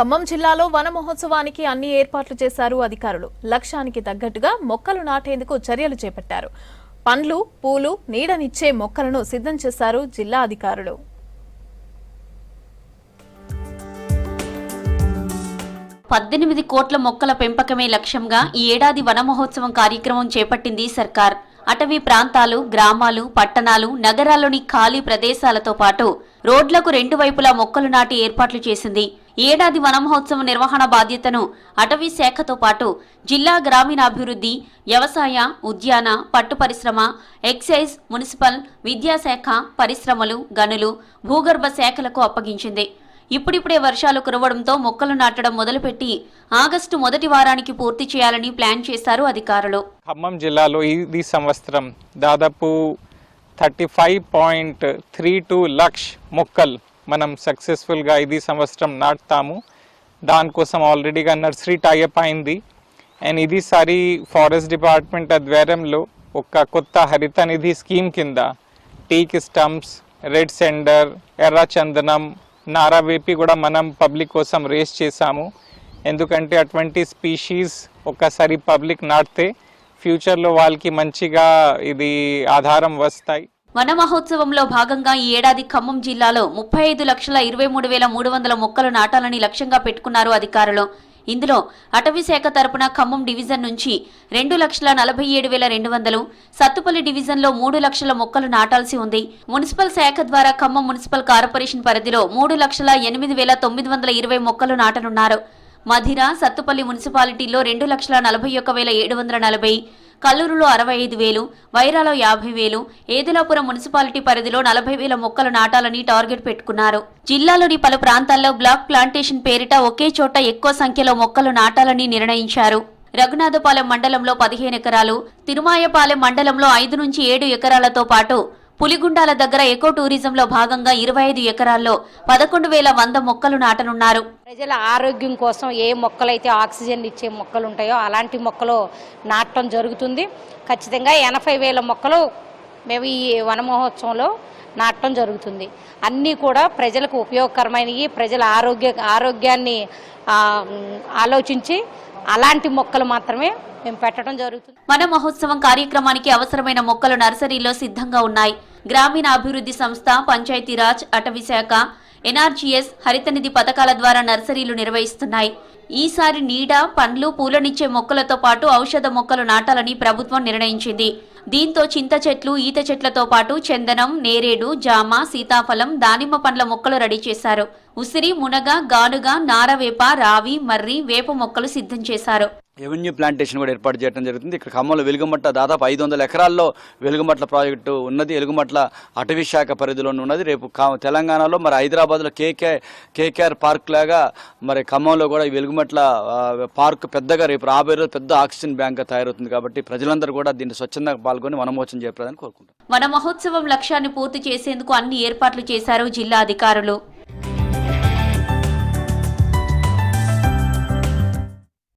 ఖమ్మం జిల్లాలో వన మహోత్సవానికి అన్ని ఏర్పాట్లు చేశారు అధికారులు. లక్ష్యానికి తగ్గట్టుగా మొక్కలు నాటేందుకు చర్యలు చేపట్టారు. పండ్లు పూలు నీడనిచ్చే మొక్కలను సిద్ధం చేశారు జిల్లా అధికారులు. పద్దెనిమిది కోట్ల మొక్కల పెంపకమే లక్ష్యంగా ఈ ఏడాది వన మహోత్సవం కార్యక్రమం చేపట్టింది సర్కార్. అటవీ ప్రాంతాలు గ్రామాలు పట్టణాలు నగరాల్లోని ఖాళీ ప్రదేశాలతో పాటు రోడ్లకు రెండు వైపులా మొక్కలు నాటి ఏర్పాట్లు చేసింది. ఏడాది వన మహోత్సవం నిర్వహణ బాధ్యతను అటవీ శాఖతో పాటు జిల్లా గ్రామీణాభివృద్ధి వ్యవసాయ ఉద్యాన పట్టు పరిశ్రమ ఎక్సైజ్ మున్సిపల్ విద్యాశాఖ పరిశ్రమలు గనులు భూగర్భ శాఖలకు అప్పగించింది. ఇప్పుడిప్పుడే వర్షాలు కురవడంతో మొక్కలు నాటడం మొదలుపెట్టి ఆగస్టు మొదటి వారానికి పూర్తి చేయాలని ప్లాన్ చేశారు అధికారులు. ఖమ్మం జిల్లాలో ఈ సంవత్సరం దాదాపు thirty five point three two lakh మొక్కలు మనం సక్సెస్ఫుల్గా ఇది సంవత్సరం నాటుతాము. దానికోసం ఆల్రెడీగా నర్సరీ టైఅప్ అయింది. అండ్ ఇది సారి ఫారెస్ట్ డిపార్ట్మెంట్ ఆధ్వర్యంలో ఒక కొత్త హరిత నిధి స్కీమ్ కింద టీక్ స్టంప్స్ రెడ్ సెండర్ ఎర్ర చందనం నారావేపి కూడా మనం పబ్లిక్ కోసం రేస్ చేశాము. ఎందుకంటే అటువంటి స్పీషీస్ ఒక్కసారి పబ్లిక్ నాటితే ఫ్యూచర్లో వాళ్ళకి మంచిగా ఇది ఆధారం వస్తాయి. వన మహోత్సవంలో భాగంగా ఈ ఏడాది ఖమ్మం జిల్లాలో ముప్పై ఐదు లక్షల ఇరవై మూడు వేల మూడు వందల మొక్కలు నాటాలని లక్ష్యంగా పెట్టుకున్నారు అధికారులు. ఇందులో అటవీ శాఖ తరపున ఖమ్మం డివిజన్ నుంచి రెండు లక్షల నలభై ఏడు వేల రెండు వందలు సత్తుపల్లి డివిజన్లో మూడు లక్షల మొక్కలు నాటాల్సి ఉంది. మున్సిపల్ శాఖ ద్వారా ఖమ్మం మున్సిపల్ కార్పొరేషన్ పరిధిలో మూడు లక్షల ఎనిమిది వేల తొమ్మిది వందల ఇరవై మొక్కలు నాటనున్నారు. మధిర సత్తుపల్లి మున్సిపాలిటీలో రెండు లక్షల నలభై ఒక్క వేల ఏడు వందల నలభై కల్లూరులో అరవై ఐదు వేలు వైరాలో యాభై వేలు ఏదులాపురం మున్సిపాలిటీ పరిధిలో నలభై వేల మొక్కలు నాటాలని టార్గెట్ పెట్టుకున్నారు. జిల్లాలోని పలు ప్రాంతాల్లో బ్లాక్ ప్లాంటేషన్ పేరిట ఒకే చోట ఎక్కువ సంఖ్యలో మొక్కలు నాటాలని నిర్ణయించారు. రఘునాథపాలెం మండలంలో పదిహేను ఎకరాలు తిరుమాయపాలెం మండలంలో ఐదు నుంచి ఏడు ఎకరాలతో పాటు పులిగుండాల దగ్గర ఎకో టూరిజంలో భాగంగా ఇరవై ఐదు ఎకరాల్లో పదకొండు వేల వంద మొక్కలు నాటనున్నారు. ప్రజల ఆరోగ్యం కోసం ఏ మొక్కలైతే ఆక్సిజన్ ఇచ్చే మొక్కలు ఉంటాయో అలాంటి మొక్కలు నాటడం జరుగుతుంది. ఖచ్చితంగా ఎనభై వేల మొక్కలు మేము ఈ వన మహోత్సవంలో నాటడం జరుగుతుంది. అన్నీ కూడా ప్రజలకు ఉపయోగకరమైనవి. ప్రజల ఆరోగ్య ఆరోగ్యాన్ని ఆలోచించి అలాంటి మొక్కలు మాత్రమే మేము పెట్టడం జరుగుతుంది. వన మహోత్సవం కార్యక్రమానికి అవసరమైన మొక్కలు నర్సరీలో సిద్ధంగా ఉన్నాయి. గ్రామీణ అభివృద్ధి సంస్థ పంచాయతీరాజ్ అటవీశాఖ ఎన్ఆర్జీఎస్ హరితనిధి పథకాల ద్వారా నర్సరీలు నిర్వహిస్తున్నాయి. ఈసారి నీడ పండ్లు పూలనిచ్చే మొక్కలతో పాటు ఔషధ మొక్కలు నాటాలని ప్రభుత్వం నిర్ణయించింది. దీంతో చింత చెట్లు ఈత చెట్లతో పాటు చందనం నేరేడు జామ సీతాఫలం దానిమ్మ పండ్ల మొక్కలు రెడీ చేశారు. ఉసిరి మునగ గానుగ నారవేప రావి మర్రి వేప మొక్కలు సిద్ధం చేశారు. రెవెన్యూ ప్లాంటేషన్ కూడా ఏర్పాటు చేయడం జరుగుతుంది. ఇక్కడ ఖమ్మంలో వెలుగుమట్ల దాదాపు ఐదు వందల ఎకరాల్లో వెలుగుమట్ల ప్రాజెక్టు ఉన్నది. వెలుగుమట్ల అటవీ శాఖ పరిధిలో ఉన్నది. రేపు కా- తెలంగాణలో మరి హైదరాబాద్లో కేకే కేకేఆర్ పార్క్ లాగా మరి ఖమ్మంలో కూడా ఈ వెలుగుమట్ల పార్క్ పెద్దగా రేపు రాబోయే రోజు పెద్ద ఆక్సిజన్ బ్యాంక్గా తయారవుతుంది కాబట్టి ప్రజలందరూ కూడా దీన్ని స్వచ్ఛందంగా పాల్గొని వనమోచన చేపడదని కోరుకుంటున్నాను వన మహోత్సవం లక్ష్యాన్ని పూర్తి చేసేందుకు అన్ని ఏర్పాట్లు చేశారు జిల్లా అధికారులు.